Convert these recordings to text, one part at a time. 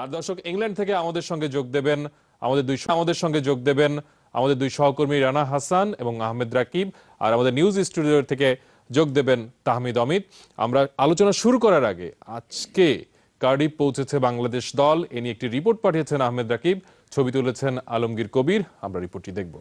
আর দর্শক, ইংল্যান্ড থেকে আমাদের সঙ্গে যোগ দেবেন আমাদের দুই আমাদের সঙ্গে যোগ দেবেন আমাদের দুই সহকর্মী রানা হাসান এবং আহমেদ রাকিব। আর আমাদের নিউজ স্টুডিও থেকে যোগ দেবেন তাহমিদ অমিত। আমরা আলোচনা শুরু করার আগে আজকে কার্ডিফ পৌঁছেছে বাংলাদেশ দল। এ নিয়ে একটি রিপোর্ট পাঠিয়েছেন আহমেদ রাকিব। ছবি তুলেছেন আলমগীর কবির। আমরা রিপোর্টটি দেখব।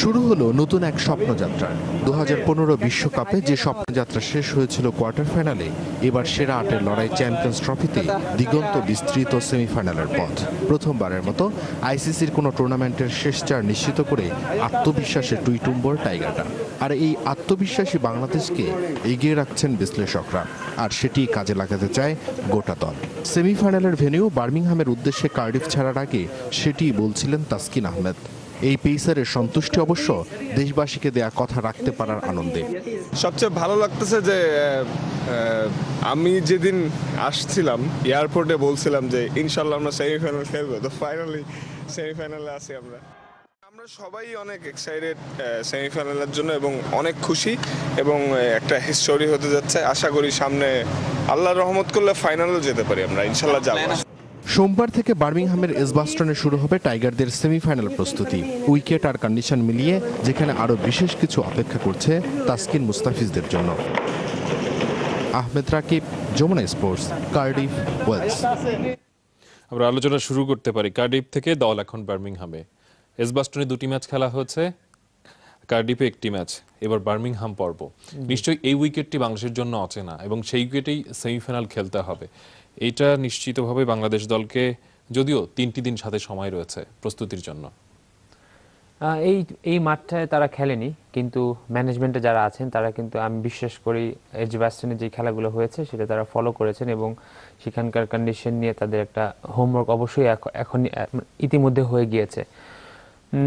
শুরু হলো নতুন এক স্বপ্নযাত্রা দু হাজার বিশ্বকাপে যে স্বপ্নযাত্রা শেষ হয়েছিল কোয়ার্টার ফাইনালে, এবার সেরা আটের লড়াই চ্যাম্পিয়ন্স ট্রফিতে দিগন্ত বিস্তৃত সেমিফাইনালের পথ। প্রথমবারের মতো আইসিসির কোনো টুর্নামেন্টের শেষ চার নিশ্চিত করে আত্মবিশ্বাসে টুইটুম্বর টাইগারটা। আর এই আত্মবিশ্বাসী বাংলাদেশকে এগিয়ে রাখছেন বিশ্লেষকরা। আর সেটি কাজে লাগাতে চায় গোটা দল। সেমিফাইনালের ভেন্যু বার্মিংহামের উদ্দেশ্যে কার্ডিফ ছাড়ার আগে সেটি বলছিলেন তাসকিন আহমেদ। এই পেসারের সন্তুষ্টি অবশ্য দেশবাসীকে দেয়া কথা রাখতে পারার আনন্দে। সবচেয়ে ভালো লাগতেছে যে আমি যেদিন আসছিলাম এয়ারপোর্টে বলছিলাম যে ইনশাল্লাহ আমরা সেমিফাইনাল খেলব। তো ফাইনালি সেমিফাইনালে আছি আমরা। আমরা সবাই অনেক এক্সাইটেড সেমিফাইনালের জন্য এবং অনেক খুশি এবং একটা হিস্টোরি হতে যাচ্ছে। আশা করি সামনে আল্লাহ রহমত করলে ফাইনালও যেতে পারি আমরা। ইনশাল্লাহ যাব। সোমবার থেকে বার্মিংহামের এসবাস্টনে শুরু হবে টাইগারদের সেমিফাইনাল প্রস্তুতি। উইকেট আর কন্ডিশন মিলিয়ে যেখানে আরও বিশেষ কিছু অপেক্ষা করছে তাসকিন মুস্তাফিজদের জন্য। Ahmed Rakib Jamuna sports Cardiff Wales. আমরা আলোচনা শুরু করতে পারি কার্ডিফ থেকে দল এখন বার্মিংহামে। এসবাস্টনে দুটি ম্যাচ খেলা হয়েছে কার্ডিফে একটি ম্যাচ এবার বার্মিংহাম পর্ব। নিশ্চয়ই এই উইকেটটি বাংলাদেশের জন্য অচেনা এবং সেই উইকেটেই সেমিফাইনাল খেলতে হবে। এইটা নিশ্চিতভাবে বাংলাদেশ দলকে যদিও তিনটি দিন সাথে সময় রয়েছে প্রস্তুতির জন্য। এই এই মাঠটায় তারা খেলেনি, কিন্তু ম্যানেজমেন্টে যারা আছেন, তারা কিন্তু আমি বিশ্বাস করি এজবাস্টনে যে খেলাগুলো হয়েছে সেটা তারা ফলো করেছেন এবং সেখানকার কন্ডিশন নিয়ে তাদের একটা হোমওয়ার্ক অবশ্যই এখ- এখন ইতিমধ্যে হয়ে গিয়েছে।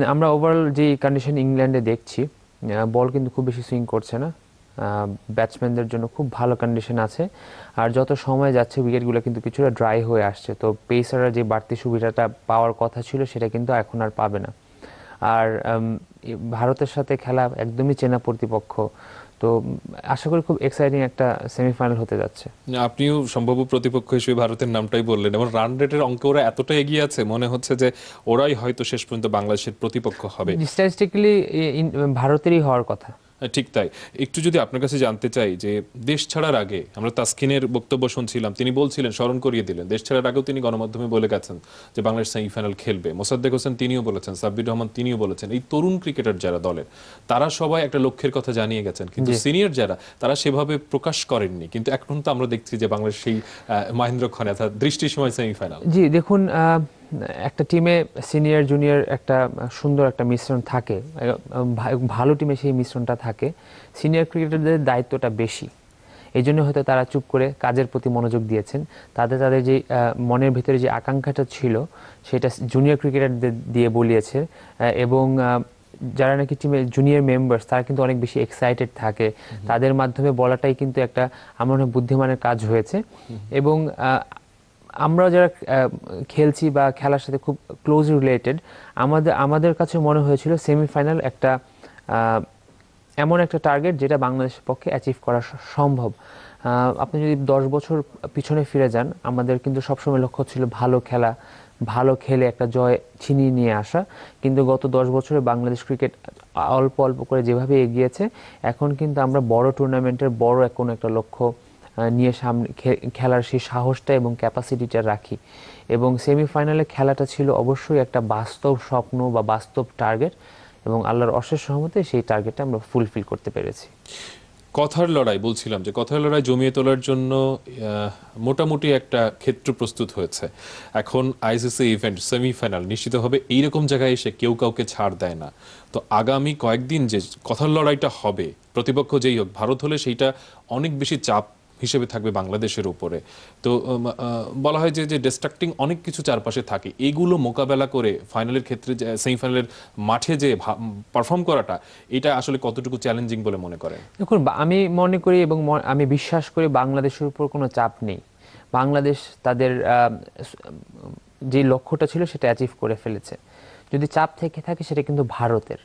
আমরা ওভারঅল যে কন্ডিশন ইংল্যান্ডে দেখছি বল কিন্তু খুব বেশি সুইং করছে না। ব্যাটসম্যানদের জন্য খুব ভালো কন্ডিশন আছে। আর যত সময় যাচ্ছে উইকেটগুলো কিন্তু কিছুটা ড্রাই হয়ে আসছে। তো পেসাররা যে বাড়তি সুবিধাটা পাওয়ার কথা ছিল সেটা কিন্তু এখন আর পাবে না। আর ভারতের সাথে খেলা একদমই চেনা প্রতিপক্ষ। তো আশা করি খুব এক্সাইটিং একটা সেমিফাইনাল হতে যাচ্ছে। আপনিও সম্ভাব্য প্রতিপক্ষ হিসেবে ভারতের নামটাই বললেন এবং রান রেটের অঙ্কে ওরা এতটা এগিয়ে আছে মনে হচ্ছে যে ওরাই হয়তো শেষ পর্যন্ত বাংলাদেশের প্রতিপক্ষ হবে। স্ট্যাটিস্টিক্যালি ভারতেরই হওয়ার কথা। ঠিক তাই। একটু যদি আপনার কাছে জানতে চাই যে দেশ ছাড়ার আগে আমরা তাসকিনের বক্তব্য শুনছিলাম তিনি বলছিলেন স্মরণ করিয়ে দিলেন দেশ ছাড়ার আগেও তিনি গণমাধ্যমে বলে গেছেন যে বাংলাদেশ সেমিফাইনাল খেলবে। মোসাদ্দেক হোসেন তিনিও বলেছেন সাব্বির রহমান তিনিও বলেছেন এই তরুণ ক্রিকেটার যারা দলের তারা সবাই একটা লক্ষ্যের কথা জানিয়ে গেছেন। কিন্তু সিনিয়র যারা তারা সেভাবে প্রকাশ করেননি। কিন্তু এখন তো আমরা দেখছি যে বাংলাদেশ সেই মহেন্দ্র খানে অর্থাৎ দৃষ্টির সময় সেমিফাইনাল। জি দেখুন আহ, একটা টিমে সিনিয়র জুনিয়র একটা সুন্দর একটা মিশ্রণ থাকে। ভালো টিমে সেই মিশ্রণটা থাকে। সিনিয়র ক্রিকেটারদের দায়িত্বটা বেশি। এই জন্য হয়তো তারা চুপ করে কাজের প্রতি মনোযোগ দিয়েছেন। তাদের তাদের যে মনের ভিতরে যে আকাঙ্ক্ষাটা ছিল সেটা জুনিয়র ক্রিকেটারদের দিয়ে বলিয়েছে। এবং যারা নাকি টিমের জুনিয়র মেম্বার্স তারা কিন্তু অনেক বেশি এক্সাইটেড থাকে। তাদের মাধ্যমে বলাটাই কিন্তু একটা আমার মনে বুদ্ধিমানের কাজ হয়েছে। এবং আমরা যারা খেলছি বা খেলার সাথে খুব ক্লোজ রিলেটেড আমাদের আমাদের কাছে মনে হয়েছিল সেমিফাইনাল একটা এমন একটা টার্গেট যেটা বাংলাদেশের পক্ষে অ্যাচিভ করা সম্ভব। আপনি যদি দশ বছর পিছনে ফিরে যান, আমাদের কিন্তু সবসময় লক্ষ্য ছিল ভালো খেলা, ভালো খেলে একটা জয় ছিনিয়ে নিয়ে আসা। কিন্তু গত দশ বছরে বাংলাদেশ ক্রিকেট অল্প অল্প করে যেভাবে এগিয়েছে, এখন কিন্তু আমরা বড় টুর্নামেন্টের বড় কোনো একটা লক্ষ্য নিয়ে সামনে খেলার সেই সাহসটা এবং ক্যাপাসিটিটা রাখি। এবং সেমিফাইনালে খেলাটা ছিল অবশ্যই একটা বাস্তব স্বপ্ন বা বাস্তব টার্গেট এবং আল্লাহর অশেষ সহমতে সেই টার্গেটটা আমরা ফুলফিল করতে পেরেছি। কথার লড়াই, বলছিলাম যে কথার লড়াই জমিয়ে তোলার জন্য মোটামুটি একটা ক্ষেত্র প্রস্তুত হয়েছে। এখন আইসিসি ইভেন্ট সেমিফাইনাল নিশ্চিতভাবে এইরকম জায়গায় এসে কেউ কাউকে ছাড় দেয় না। তো আগামী কয়েকদিন যে কথার লড়াইটা হবে, প্রতিপক্ষ যেই হোক, ভারত হলে সেইটা অনেক বেশি চাপ হিসেবে থাকবে বাংলাদেশের উপরে। তো বলা হয় যে ডিস্ট্রাক্টিং অনেক কিছু চারপাশে থাকে, এগুলো মোকাবেলা করে ফাইনালের ক্ষেত্রে সেমিফাইনালের মাঠে যে পারফর্ম করাটা, এটা আসলে কতটুকু চ্যালেঞ্জিং বলে মনে করেন? দেখুন আমি মনে করি এবং আমি বিশ্বাস করি বাংলাদেশের উপর কোনো চাপ নেই। বাংলাদেশ তাদের যে লক্ষ্যটা ছিল সেটা অ্যাচিভ করে ফেলেছে। যদি চাপ থেকে থাকে, সেটা কিন্তু ভারতের।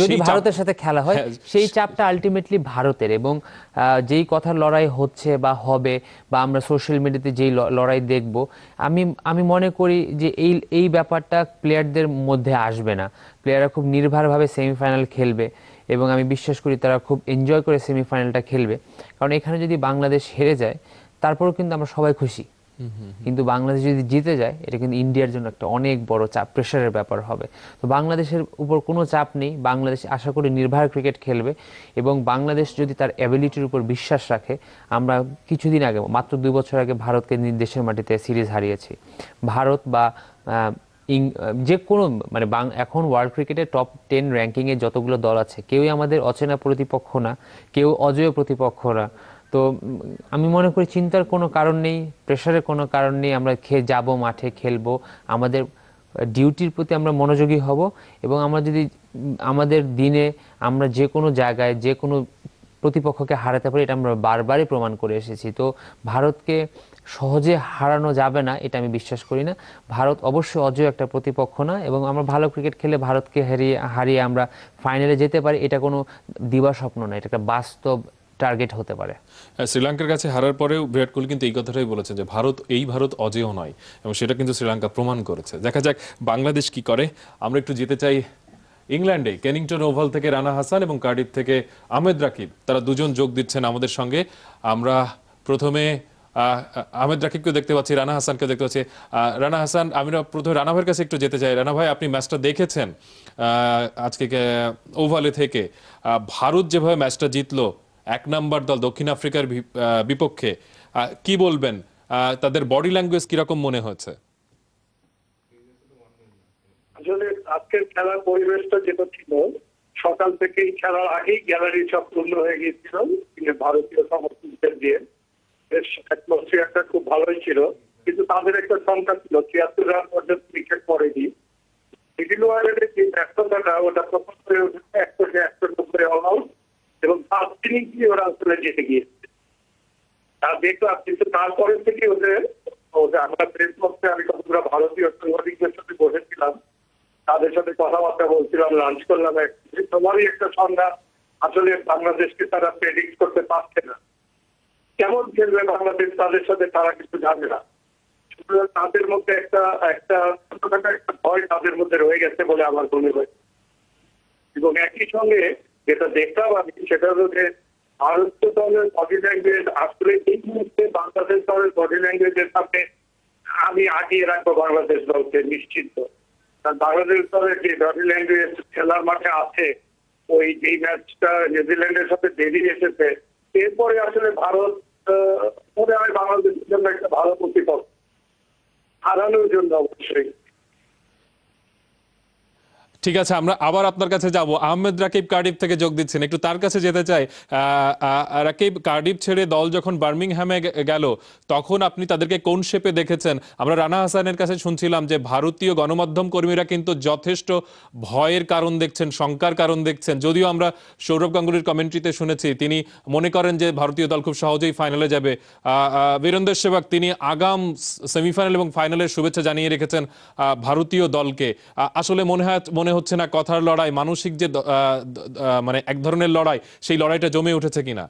যদি ভারতের সাথে খেলা হয় হ্যাঁ, সেই চাপটা আলটিমেটলি ভারতের এবং যেই কথার লড়াই হচ্ছে বা হবে বা আমরা সোশ্যাল মিডিয়াতে যেই লড়াই দেখব আমি আমি মনে করি যে এই এই ব্যাপারটা প্লেয়ারদের মধ্যে আসবে না। প্লেয়াররা খুব নির্ভরভাবে সেমিফাইনাল খেলবে এবং আমি বিশ্বাস করি তারা খুব এনজয় করে সেমিফাইনালটা খেলবে। কারণ এখানে যদি বাংলাদেশ হেরে যায় তারপরেও কিন্তু আমরা সবাই খুশি। কিন্তু বাংলাদেশ যদি জিতে যায়, এটা কিন্তু ইন্ডিয়ার জন্য একটা অনেক বড় চাপ প্রেশারের ব্যাপার হবে। তো বাংলাদেশের উপর কোনো চাপ নেই, বাংলাদেশ আশা করি নির্ভয় ক্রিকেট খেলবে এবং বাংলাদেশ যদি তার অ্যাবিলিটির উপর বিশ্বাস রাখে, আমরা কিছুদিন আগে, মাত্র দুই বছর আগে ভারতকে দেশের মাটিতে সিরিজ হারিয়েছি। ভারত বা যে কোনো মানে এখন ওয়ার্ল্ড ক্রিকেটের টপ টেন র্যাঙ্কিংয়ে যতগুলো দল আছে, কেউই আমাদের অচেনা প্রতিপক্ষ না, কেউ অজয় প্রতিপক্ষ না। তো আমি মনে করি চিন্তার কোনো কারণ নেই প্রেশারের কোনো কারণ নেই, আমরা খেয়ে যাব, মাঠে খেলব। আমাদের ডিউটির প্রতি আমরা মনোযোগী হব এবং আমরা যদি আমাদের দিনে আমরা যে কোনো জায়গায়, যে কোনো প্রতিপক্ষকে হারাতে পারি, এটা আমরা বারবারই প্রমাণ করে এসেছি। তো ভারতকে সহজে হারানো যাবে না, এটা আমি বিশ্বাস করি না। ভারত অবশ্যই অজয় একটা প্রতিপক্ষ না এবং আমরা ভালো ক্রিকেট খেলে ভারতকে হারিয়ে হারিয়ে আমরা ফাইনালে যেতে পারি, এটা কোনো দিবা স্বপ্ন না, এটা একটা বাস্তব টার্গেট হতে পারে। হ্যাঁ, শ্রীলঙ্কার কাছে হারার পরেও বিরাট কোহলি কিন্তু এই কথাটাই বলেছেন যে ভারত এই ভারত অজেয় নয় এবং সেটা কিন্তু শ্রীলঙ্কা প্রমাণ করেছে। দেখা যাক বাংলাদেশ কি করে। আমরা একটু যেতে চাই ইংল্যান্ডে। কেনিংটন ওভাল থেকে রানা হাসান এবং কার্ডিফ থেকে আহমেদ রাকিব তারা দুজন যোগ দিচ্ছেন আমাদের সঙ্গে। আমরা প্রথমে আহমেদ রাকিবকে দেখতে পাচ্ছি রানা হাসানকে দেখতে পাচ্ছি। রানা হাসান আমি প্রথমে রানা ভাইয়ের কাছে একটু যেতে চাই। রানা ভাই আপনি ম্যাচটা দেখেছেন? আজকে ওভালে থেকে। ভারত যেভাবে ম্যাচটা জিতলো এক নাম্বার দল দক্ষিণ আফ্রিকার বিপক্ষে। কি বলবেন? তাদের বডি ল্যাঙ্গুয়েজ কীরকম মনে হয়েছে আসলে আজকের খেলার পরিবেশটা যেটা ছিল, সকাল থেকেই খেলার আগেই গ্যালারি সব পূর্ণ হয়ে গিয়েছিল। ভারতীয় সমর্থকদের দিয়ে বেশ অ্যাটমসফিয়ারটা খুব ভালোই ছিল। কিন্তু তাদের একটা সংখ্যা ছিল, ছিয়াত্তর রান পর্যন্ত উইকেট পড়েনি। মিডিল ওয়ার্ল্ডের যে ব্যস্ততাটা ওটা প্রথম হয়ে উঠেছে একশো একশো নব্বই অল আউট এবং ফার্স্ট গিয়ে ওরা আসলে জিতে গিয়েছে। আর দেখলাম কিন্তু তারপরে থেকে ওদের আমরা প্রেস বক্সে আমি কতগুলো ভারতীয় সাংবাদিকদের সাথে বসেছিলাম, তাদের সাথে কথাবার্তা বলছিলাম লাঞ্চ করলাম, এক- তোমারই একটা সংজ্ঞা আসলে বাংলাদেশকে তারা প্রেডিক্ট করতে পারছে না। কেমন খেলবে বাংলাদেশ তাদের সাথে তারা কিছু জানে না। সুতরাং তাদের মধ্যে একটা একটা ছোটখাটো একটা ভয় তাদের মধ্যে রয়ে গেছে বলে আমার মনে হয়। এবং একই সঙ্গে যেটা দেখলাম আমি, সেটা হলো যে দলের বডি ল্যাঙ্গুয়েজ আসলে এই মুহূর্তে বাংলাদেশ দলের বডি ল্যাঙ্গুয়েজের সামনে আমি আগিয়ে রাখব বাংলাদেশ দলকে নিশ্চিত কারণ বাংলাদেশ দলের যে বডি ল্যাঙ্গুয়েজ খেলার মাঠে আছে, ওই যেই ম্যাচটা নিউজিল্যান্ডের সাথে বেরিয়ে এসেছে, এরপরে আসলে ভারত মনে হয় বাংলাদেশের জন্য একটা ভালো প্রতিপক্ষ হারানোর জন্য অবশ্যই। ঠিক আছে, আমরা আবার আপনার কাছে যাব। আহমেদ রাকিব কার্ডিফ থেকে যোগ দিচ্ছেন। একটু তার কাছে যেতে চাই। রাকিব কার্ডিফ ছেড়ে দল যখন বার্মিংহ্যামে গেল, তখন আপনি তাদেরকে কোন শেপে দেখেছেন? আমরা রানা হাসানের কাছে শুনছিলাম যে ভারতীয় গণমাধ্যম কর্মীরা কিন্তু যথেষ্ট ভয়ের কারণ দেখছেন, শঙ্কার কারণ দেখছেন। যদিও আমরা সৌরভ গাঙ্গুলির কমেন্ট্রিতে শুনেছি, তিনি মনে করেন যে ভারতীয় দল খুব সহজেই ফাইনালে যাবে। বীরেন্দ্র সেবক তিনি আগাম সেমিফাইনাল এবং ফাইনালের শুভেচ্ছা জানিয়ে রেখেছেন ভারতীয় দলকে। আসলে মনে হয়, মনে হচ্ছে না কথার লড়াই মানসিক যে মানে এক ধরনের লড়াই সেই লড়াইটা জমে উঠেছে কিনা?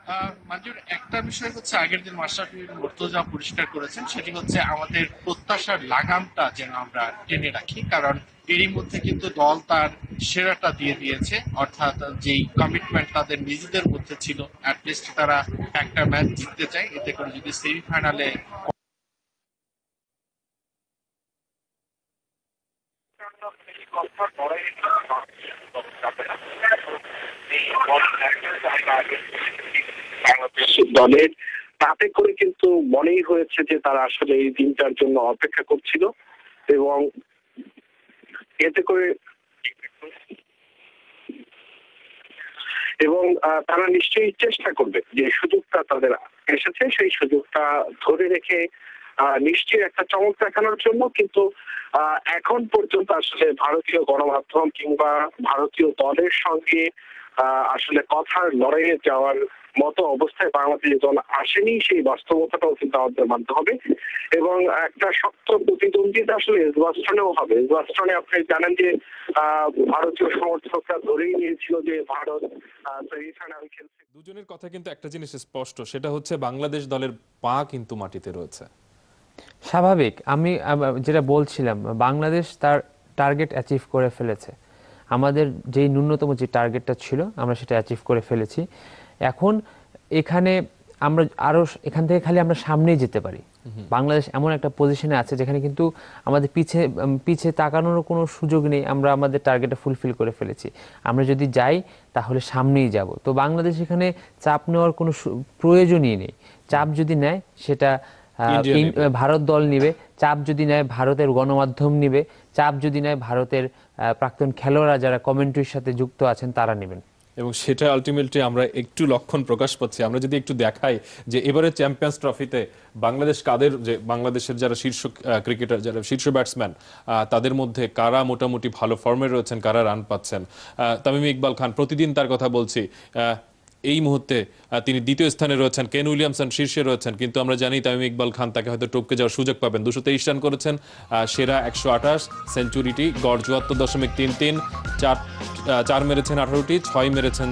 আহ, একটা বিষয় হচ্ছে আগের দিন মাস্টার মুর্তজা পরিষ্কার করেছেন সেটি হচ্ছে আমাদের প্রত্যাশার লাগামটা যেন আমরা টেনে রাখি কারণ এরই মধ্যে কিন্তু দল তার সেরাটা দিয়ে দিয়েছে অর্থাৎ যেই কমিটমেন্ট তাদের নিজেদের মধ্যে ছিল অ্যাটলিস্ট তারা একটা ম্যাচ জিততে চায় এতে করে যদি সেমিফাইনালে দলের তাতে করে কিন্তু মনেই হয়েছে যে তারা আসলে এই দিনটার জন্য অপেক্ষা করছিল এবং এতে করে এবং তারা নিশ্চয়ই চেষ্টা করবে যে সুযোগটা তাদের এসেছে, সেই সুযোগটা ধরে রেখে নিশ্চয়ই একটা চমক দেখানোর জন্য, কিন্তু এখন পর্যন্ত আসলে ভারতীয় গণমাধ্যম কিংবা ভারতীয় দলের সঙ্গে আসলে কথার লড়াইয়ে যাওয়ার মতো অবস্থায় বাংলাদেশ দল আসেনি, সেই বাস্তবতাটাও কিন্তু আমাদের মানতে হবে। এবং একটা শক্ত প্রতিদ্বন্দ্বিতা আসলে এসবাস্টনেও হবে। এসবাস্টনে আপনি জানেন যে ভারতীয় সমর্থকরা ধরেই নিয়েছিল যে ভারত সেমিফাইনাল খেলছে। দুজনের কথা কিন্তু একটা জিনিস স্পষ্ট, সেটা হচ্ছে বাংলাদেশ দলের পা কিন্তু মাটিতে রয়েছে। স্বাভাবিক। আমি যেটা বলছিলাম বাংলাদেশ তার টার্গেট অ্যাচিভ করে ফেলেছে। আমাদের যেই ন্যূনতম যে টার্গেটটা ছিল আমরা সেটা অ্যাচিভ করে ফেলেছি। এখন এখানে আমরা আরও স- এখান থেকে খালি আমরা সামনেই যেতে পারি। বাংলাদেশ এমন একটা পজিশনে আছে যেখানে কিন্তু আমাদের পিছে পিছে তাকানোর কোনো সুযোগ নেই আমরা আমাদের টার্গেটটা ফুলফিল করে ফেলেছি। আমরা যদি যাই তাহলে সামনেই যাব। তো বাংলাদেশ এখানে চাপ নেওয়ার কোনো প্রয়োজনই নেই। চাপ যদি নেয় সেটা ভারত দল নিবে। চাপ যদি নেয় ভারতের গণমাধ্যম নিবে। চাপ যদি নেয় ভারতের প্রাক্তন খেলোয়াড়রা যারা কমেন্ট্রির সাথে যুক্ত আছেন তারা নেবেন। এবং সেটা আলটিমেটলি আমরা একটু লক্ষণ প্রকাশ পাচ্ছি। আমরা যদি একটু দেখাই যে এবারে চ্যাম্পিয়ন্স ট্রফিতে বাংলাদেশ কাদের যে বাংলাদেশের যারা শীর্ষ ক্রিকেটার যারা শীর্ষ ব্যাটসম্যান তাদের মধ্যে কারা মোটামুটি ভালো ফর্মে রয়েছেন কারা রান পাচ্ছেন? তামিম ইকবাল খান প্রতিদিন তার কথা বলছি। আহ, এই মুহূর্তে তিনি দ্বিতীয় স্থানে রয়েছেন, কেন উইলিয়ামসন শীর্ষে রয়েছেন, কিন্তু আমরা জানি তামিম ইকবাল খান তাকে হয়তো টপকে যাওয়ার সুযোগ পাবেন। দুশো তেইশ রান করেছেন সেরা একশো আঠাশ, সেঞ্চুরিটি গড় চুয়াত্তর দশমিক তিন তিন, চার চার মেরেছেন আঠারোটি, ছয় মেরেছেন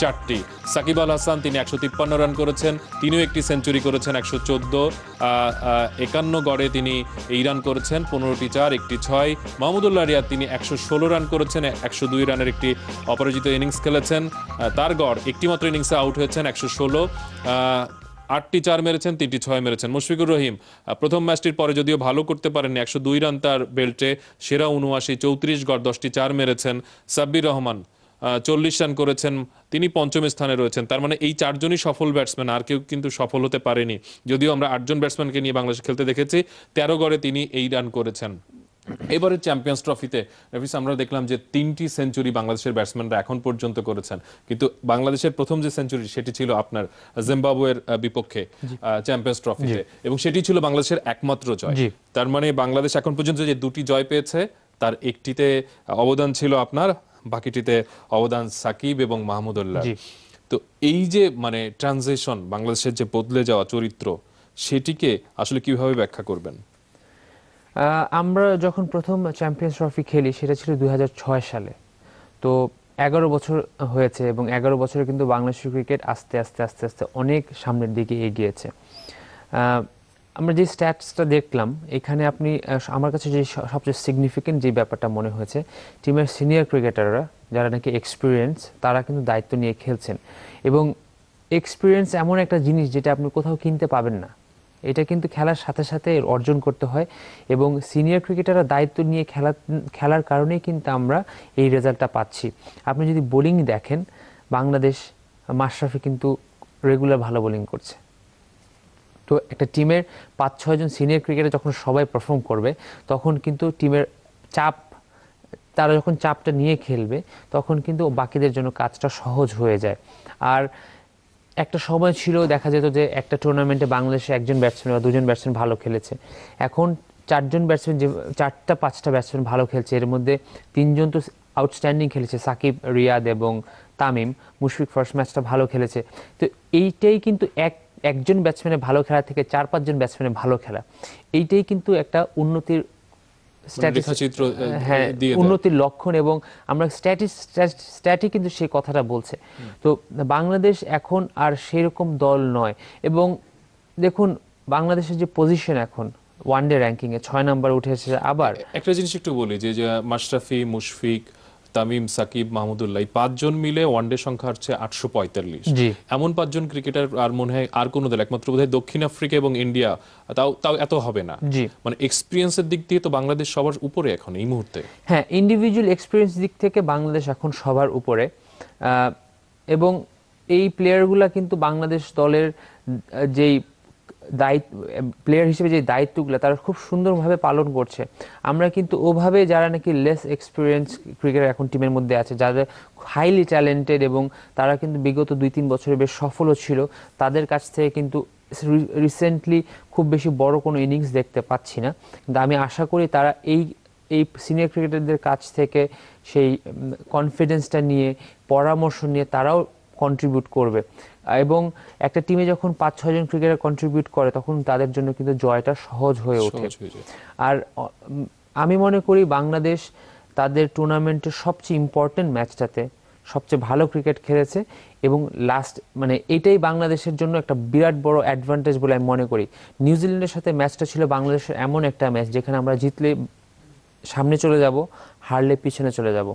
চারটি। সাকিব আল হাসান তিনি একশো তিপ্পান্ন রান করেছেন, তিনিও একটি সেঞ্চুরি করেছেন একশো চোদ্দ একান্ন গড়ে তিনি এই রান করেছেন, পনেরোটি চার, একটি ছয়। মাহমুদুল্লাহ রিয়াদ তিনি একশো ষোলো রান করেছেন, একশো দুই রানের একটি অপরাজিত ইনিংস খেলেছেন তার গড় একটি মাত্র ইনিংসে আউট হয়েছেন, একশো ষোলো আটটি চার মেরেছেন, তিনটি ছয় মেরেছেন। মুশফিকুর রহিম প্রথম ম্যাচটির পরে যদিও ভালো করতে পারেননি, একশো দুই রান তার বেল্টে, সেরা উনআশি চৌত্রিশ গড়, দশটি চার মেরেছেন সাব্বির রহমান। চল্লিশ রান করেছেন, তিনি পঞ্চম স্থানে রয়েছেন। তার মানে এই চারজনই সফল ব্যাটসম্যান আর কেউ কিন্তু সফল হতে পারেনি। যদিও আমরা আটজন ব্যাটসম্যানকে নিয়ে বাংলাদেশ খেলতে দেখেছি, তেরো গড়ে তিনি এই রান করেছেন। এবারে চ্যাম্পিয়ন্স ট্রফিতে রফিস আমরা দেখলাম যে তিনটি সেঞ্চুরি বাংলাদেশের ব্যাটসম্যানরা এখন পর্যন্ত করেছেন। কিন্তু বাংলাদেশের প্রথম যে সেঞ্চুরি সেটি ছিল আপনার জিম্বাবুয়ের বিপক্ষে চ্যাম্পিয়ন্স ট্রফিতে এবং সেটি ছিল বাংলাদেশের একমাত্র জয়। তার মানে বাংলাদেশ এখন পর্যন্ত যে দুটি জয় পেয়েছে তার একটিতে অবদান ছিল আপনার বাকিটিতে অবদান সাকিব এবং মাহমুদুল্লাহ। তো এই যে মানে ট্রানজিশন বাংলাদেশের যে বদলে যাওয়া চরিত্র সেটিকে আসলে কীভাবে ব্যাখ্যা করবেন? আমরা যখন প্রথম চ্যাম্পিয়ন্স ট্রফি খেলি, সেটা ছিল দু হাজার ছয় সালে। তো এগারো বছর হয়েছে এবং এগারো বছরে কিন্তু বাংলাদেশের ক্রিকেট আস্তে আস্তে আস্তে আস্তে অনেক সামনের দিকে এগিয়েছে। আমরা যে স্ট্যাটসটা দেখলাম, এখানে আপনি আমার কাছে যে সবচেয়ে সিগনিফিকেন্ট যে ব্যাপারটা মনে হয়েছে টিমের সিনিয়র ক্রিকেটাররা যারা নাকি এক্সপিরিয়েন্স তারা কিন্তু দায়িত্ব নিয়ে খেলছেন। এবং এক্সপিরিয়েন্স এমন একটা জিনিস যেটা আপনি কোথাও কিনতে পাবেন না। এটা কিন্তু খেলার সাথে সাথে অর্জন করতে হয় এবং সিনিয়র ক্রিকেটাররা দায়িত্ব নিয়ে খেলা খেলার কারণেই কিন্তু আমরা এই রেজাল্টটা পাচ্ছি। আপনি যদি বোলিং দেখেন, বাংলাদেশ মাশরাফি কিন্তু রেগুলার ভালো বোলিং করছে। তো একটা টিমের পাঁচ ছয়জন সিনিয়র ক্রিকেটার যখন সবাই পারফর্ম করবে, তখন কিন্তু টিমের চাপ, তারা যখন চাপটা নিয়ে খেলবে, তখন কিন্তু বাকিদের জন্য কাজটা সহজ হয়ে যায়। আর একটা সময় ছিল, দেখা যেত যে একটা টুর্নামেন্টে বাংলাদেশে একজন ব্যাটসম্যান বা দুজন ব্যাটসম্যান ভালো খেলেছে। এখন চারজন ব্যাটসম্যান যে, চারটা, পাঁচটা ব্যাটসম্যান ভালো খেলছে। এর মধ্যে তিনজন তো আউটস্ট্যান্ডিং খেলেছে, সাকিব, রিয়াদ এবং তামিম। মুশফিক ফার্স্ট ম্যাচটা ভালো খেলেছে। তো এইটাই কিন্তু এক, একজন ব্যাটসম্যানের ভালো খেলা থেকে চার, পাঁচজন ব্যাটসম্যানের ভালো খেলা। এইটাই কিন্তু একটা উন্নতির রেখাচিত্র, হ্যাঁ দিয়ে উন্নতির লক্ষণ এবং আমরা স্ট্যাটিস স্ট্যাটি কিন্তু সেই কথাটা বলছে। তো বাংলাদেশ এখন আর সেরকম দল নয় এবং দেখুন বাংলাদেশের যে পজিশন এখন ওয়ানডে র্যাঙ্কিংয়ে ছয় নাম্বার উঠে এসেছে আবার। একটা জিনিস একটু বলি যে মাশরাফি মুশফিক তামিম সাকিব মাহমুদুল্লাহ এই পাঁচজন মিলে ওয়ানডে সংখ্যা হচ্ছে আটশো পঁয়তাল্লিশ। এমন পাঁচজন ক্রিকেটার আর মনে হয় আর কোনো দল একমাত্র বোধহয় দক্ষিণ আফ্রিকা এবং ইন্ডিয়া তাও তাও এত হবে না। মানে এক্সপিরিয়েন্সের দিক দিয়ে তো বাংলাদেশ সবার উপরে এখন এই মুহূর্তে হ্যাঁ ইন্ডিভিজুয়াল এক্সপিরিয়েন্স দিক থেকে বাংলাদেশ এখন সবার উপরে আহ, এবং এই প্লেয়ারগুলা কিন্তু বাংলাদেশ দলের যেই দায়িত্ব প্লেয়ার হিসেবে যে দায়িত্বগুলো তারা খুব সুন্দরভাবে পালন করছে। আমরা কিন্তু ওভাবে যারা নাকি লেস এক্সপিরিয়েন্স ক্রিকেটার এখন টিমের মধ্যে আছে, যাদের হাইলি ট্যালেন্টেড এবং তারা কিন্তু বিগত দুই তিন বছরে বেশ সফলও ছিল, তাদের কাছ থেকে কিন্তু রিসেন্টলি খুব বেশি বড় কোনো ইনিংস দেখতে পাচ্ছি না। কিন্তু আমি আশা করি তারা এই এই সিনিয়র ক্রিকেটারদের কাছ থেকে সেই কনফিডেন্সটা নিয়ে, পরামর্শ নিয়ে তারাও কন্ট্রিবিউট করবে। এবং একটা টিমে যখন পাঁচ ছয়জন ক্রিকেটার কন্ট্রিবিউট করে তখন তাদের জন্য কিন্তু জয়টা সহজ হয়ে ওঠে। আর আমি মনে করি বাংলাদেশ তাদের টুর্নামেন্টের সবচেয়ে ইম্পর্টেন্ট ম্যাচটাতে সবচেয়ে ভালো ক্রিকেট খেলেছে এবং লাস্ট মানে এটাই বাংলাদেশের জন্য একটা বিরাট বড় অ্যাডভান্টেজ বলে আমি মনে করি। নিউজিল্যান্ডের সাথে ম্যাচটা ছিল বাংলাদেশের এমন একটা ম্যাচ যেখানে আমরা জিতলে সামনে চলে যাব। হারলে পিছনে চলে যাব।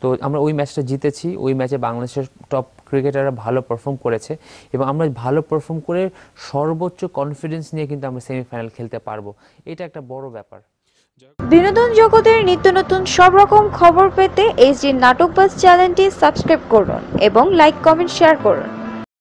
তো আমরা ওই ম্যাচটা জিতেছি, ওই ম্যাচে বাংলাদেশের টপ ক্রিকেটাররা ভালো পারফর্ম করেছে এবং আমরা ভালো পারফর্ম করে সর্বোচ্চ কনফিডেন্স নিয়ে কিন্তু আমরা সেমিফাইনাল খেলতে পারব। এটা একটা বড় ব্যাপার। বিনোদন জগতের নিত্য নতুন সব রকম খবর পেতে এইচডি নাটক বাস চ্যানেলটি সাবস্ক্রাইব করুন এবং লাইক কমেন্ট শেয়ার করুন।